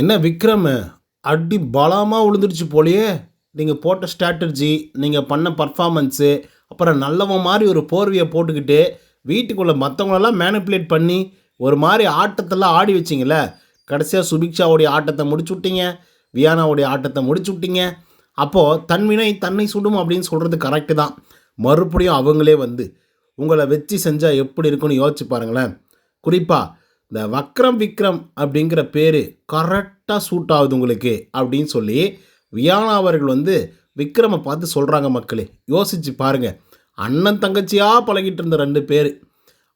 என்ன விக்ரம்? அடி பலமாக விழுந்துடுச்சு போலயே. நீங்கள் போட்ட ஸ்ட்ராட்டஜி நீங்கள் பண்ண பர்ஃபார்மன்ஸு அப்புறம் நல்லவன் மாதிரி ஒரு போர்வையை போட்டுக்கிட்டு வீட்டுக்குள்ளே மற்றவங்களெல்லாம் மேனிப்புலேட் பண்ணி ஒரு மாதிரி ஆட்டத்தெல்லாம் ஆடி வச்சிங்கள கடைசியாக சுபிக்ஷாவுடைய ஆட்டத்தை முடிச்சு விட்டீங்க வியானாவுடைய ஆட்டத்தை முடிச்சு விட்டீங்க. அப்போது தன்வினை தன்னை சுடும் அப்படின்னு சொல்கிறது கரெக்டு தான். மறுபடியும் அவங்களே வந்து உங்களை வச்சு செஞ்சால் எப்படி இருக்குன்னு யோசிச்சு பாருங்களேன். குறிப்பாக இந்த வக்ரம் விக்ரம் அப்படிங்கிற பேர் கரெக்டாக சூட் ஆகுது உங்களுக்கு அப்படின்னு சொல்லி வியானா அவர்கள் வந்து விக்ரமை பார்த்து சொல்கிறாங்க மக்களே. யோசிச்சு பாருங்கள் அண்ணன் தங்கச்சியாக பழகிட்டு இருந்த ரெண்டு பேர்.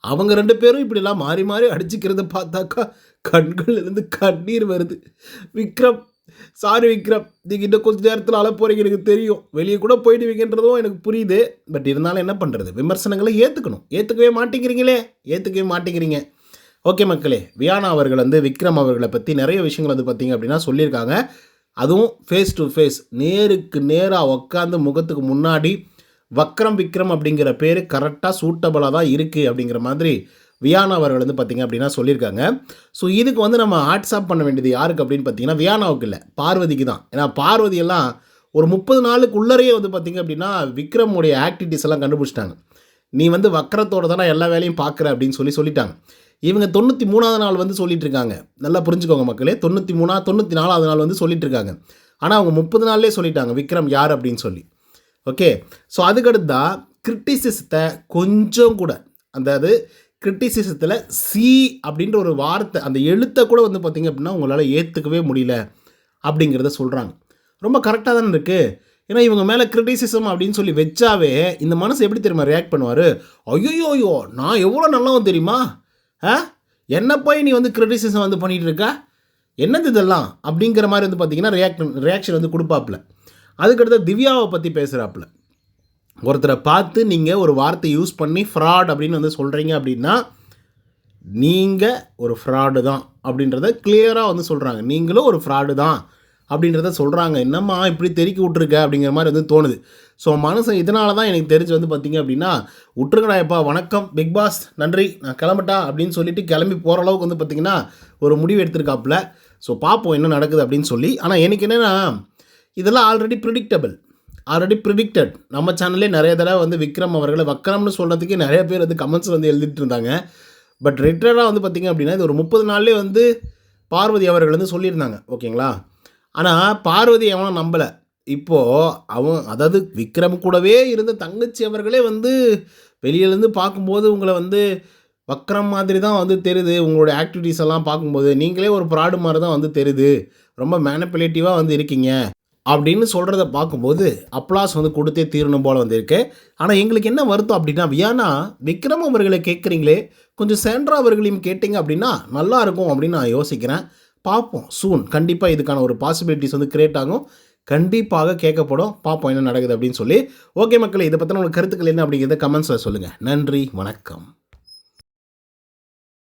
அவங்க ரெண்டு பேரும் இப்படிலாம் மாறி மாறி அடிச்சுக்கிறத பார்த்தாக்கா கண்கள் இருந்து கண்ணீர் வருது. விக்ரம் சாரி விக்ரம் நீங்கள் இன்னும் கொஞ்சம் நேரத்தில் அழ போகிறீங்க எனக்கு தெரியும். வெளியே கூட போயிடுவீங்கன்றதும் எனக்கு புரியுது. பட் இருந்தாலும் என்ன பண்ணுறது விமர்சனங்களை ஏற்றுக்கணும் ஏற்றுக்கவே மாட்டேங்கிறீங்களே? ஏற்றுக்கவே மாட்டேங்கிறீங்க. ஓகே மக்களே வியானா அவர்கள் வந்து விக்ரம் அவர்களை பற்றி நிறைய விஷயங்கள் வந்து பார்த்திங்க அப்படின்னா சொல்லியிருக்காங்க. அதுவும் ஃபேஸ் டு ஃபேஸ் நேருக்கு நேராக உட்காந்து முகத்துக்கு முன்னாடி வக்ரம் விக்ரம் அப்படிங்கிற பேர் கரெக்டாக சூட்டபுளாக தான் இருக்குது அப்படிங்கிற மாதிரி வியானா அவர்கள் வந்து பார்த்திங்க அப்படின்னா சொல்லியிருக்காங்க. ஸோ இதுக்கு வந்து நம்ம வாட்ஸ்அப் பண்ண வேண்டியது யாருக்கு அப்படின்னு பார்த்தீங்கன்னா வியானாவுக்கு இல்லை பார்வதிக்கு தான். ஏன்னா பார்வதியெல்லாம் ஒரு முப்பது நாளுக்கு உள்ளரையே வந்து பார்த்திங்க அப்படின்னா விக்ரமுடைய ஆக்டிவிட்டீஸ் எல்லாம் கண்டுபிடிச்சிட்டாங்க. நீ வந்து வக்கரத்தோட தானே எல்லா வேலையும் பார்க்குற அப்படின்னு சொல்லி சொல்லிட்டாங்க. இவங்க தொண்ணூற்றி மூணாவது நாள் வந்து சொல்லிட்டு இருக்காங்க நல்லா புரிஞ்சுக்கோங்க மக்களே தொண்ணூற்றி மூணா தொண்ணூற்றி நாலாவது நாள் வந்து சொல்லிட்டு இருக்காங்க ஆனால் அவங்க முப்பது நாள்லேயே சொல்லிட்டாங்க விக்ரம் யார் அப்படின்னு சொல்லி. ஓகே? ஸோ அதுக்கடுத்தா கிரிட்டிசிசத்தை கொஞ்சம் கூட அதாவது கிரிட்டிசிசத்தில் சி அப்படின்ற ஒரு வார்த்தை அந்த எழுத்தை கூட வந்து பார்த்திங்க அப்படின்னா உங்களால் ஏற்றுக்கவே முடியல அப்படிங்கிறத சொல்கிறாங்க ரொம்ப கரெக்டாக தானே இருக்குது ஏன்னா இவங்க மேலே கிரிட்டிசிசம் அப்படின்னு சொல்லி வச்சாவே இந்த மனசு எப்படி தெரியுமா ரியாக்ட் பண்ணுவார்? ஐயோ ஐயோ நான் எவ்வளோ நல்லவன் தெரியுமா? என்ன போய் நீ வந்து கிரிட்டிசிசம் வந்து பண்ணிகிட்டு இருக்க என்னது இதெல்லாம்? அப்படிங்கிற மாதிரி வந்து பார்த்தீங்கன்னா ரியாக்ட் ரியாக்ஷன் வந்து கொடுப்பாப்புல. அதுக்கடுத்து திவ்யாவை பற்றி பேசுகிறாப்புல ஒருத்தரை பார்த்து நீங்கள் ஒரு வார்த்தை யூஸ் பண்ணி ஃப்ராட் அப்படின்னு வந்து சொல்கிறீங்க அப்படின்னா நீங்கள் ஒரு ஃப்ராடு தான் அப்படின்றத கிளியராக வந்து சொல்கிறாங்க நீங்களும் ஒரு ஃப்ராடு தான். அப்படின்றத சொல்கிறாங்க என்னம்மா இப்படி தெருக்கி விட்ருக்க அப்படிங்கிற மாதிரி வந்து தோணுது. ஸோ மனசன் இதனால தான் எனக்கு தெரிஞ்சு வந்து பார்த்தீங்க அப்படின்னா விட்டுருங்கடா எப்பா வணக்கம். பிக் பாஸ் நன்றி. நான் கிளம்பிட்டா? அப்படின்னு சொல்லிட்டு கிளம்பி போகிற அளவுக்கு வந்து பார்த்திங்கன்னா ஒரு முடிவு எடுத்திருக்காப்புல. ஸோ பார்ப்போம் என்ன நடக்குது அப்படின்னு சொல்லி. ஆனால் எனக்கு என்னென்னா இதெல்லாம் ஆல்ரெடி ப்ரிடிக்டபிள் ஆல்ரெடி ப்ரிடிக்டட் நம்ம சேனல்லே நிறைய தடவை வந்து விக்ரம் அவர்களை வக்கரம்னு சொல்கிறதுக்கே நிறைய பேர் வந்து கமெண்ட்ஸ் வந்து எழுதிட்டு இருந்தாங்க. பட் ரிட்டராக வந்து பார்த்திங்க அப்படின்னா இது ஒரு முப்பது நாள்லேயே வந்து பார்வதி அவர்கள் வந்து சொல்லியிருந்தாங்க. ஓகேங்களா? ஆனால் பார்வதி அவனும் நம்பலை. இப்போது அவன் அதாவது விக்ரம் கூடவே இருந்த தங்கச்சி அவர்களே வந்து வெளியிலேருந்து பார்க்கும்போது உங்களை வந்து வக்ரம் மாதிரி தான் வந்து தெரியுது. உங்களோட ஆக்டிவிட்டீஸ் எல்லாம் பார்க்கும்போது நீங்களே ஒரு ப்ராடு மாதிரி தான் வந்து தெரியுது. ரொம்ப மேனப்புலேட்டிவாக வந்து இருக்கீங்க. அப்படின்னு சொல்கிறத பார்க்கும்போது அப்ளாஸ் வந்து கொடுத்தே தீரணும் போல் வந்திருக்கு ஆனால் எங்களுக்கு என்ன வருத்தம் அப்படின்னா வியானா விக்ரம் அவர்களை கேட்குறீங்களே கொஞ்சம் சேண்ட்ரா அவர்களையும் கேட்டிங்க அப்படின்னா நல்லாயிருக்கும் அப்படின்னு நான் யோசிக்கிறேன். பார்ப்போம் சூன் கண்டிப்பாக இதுக்கான ஒரு பாசிபிலிட்டிஸ் வந்து கிரியேட் ஆகும். கண்டிப்பாக கேட்கப்படும். பார்ப்போம் என்ன நடக்குது அப்படின்னு சொல்லி. ஓகே மக்களே இதை பற்றின உங்களுக்கு கருத்துக்கள் என்ன அப்படிங்கிறத கமெண்ட்ஸில் சொல்லுங்கள் நன்றி வணக்கம்.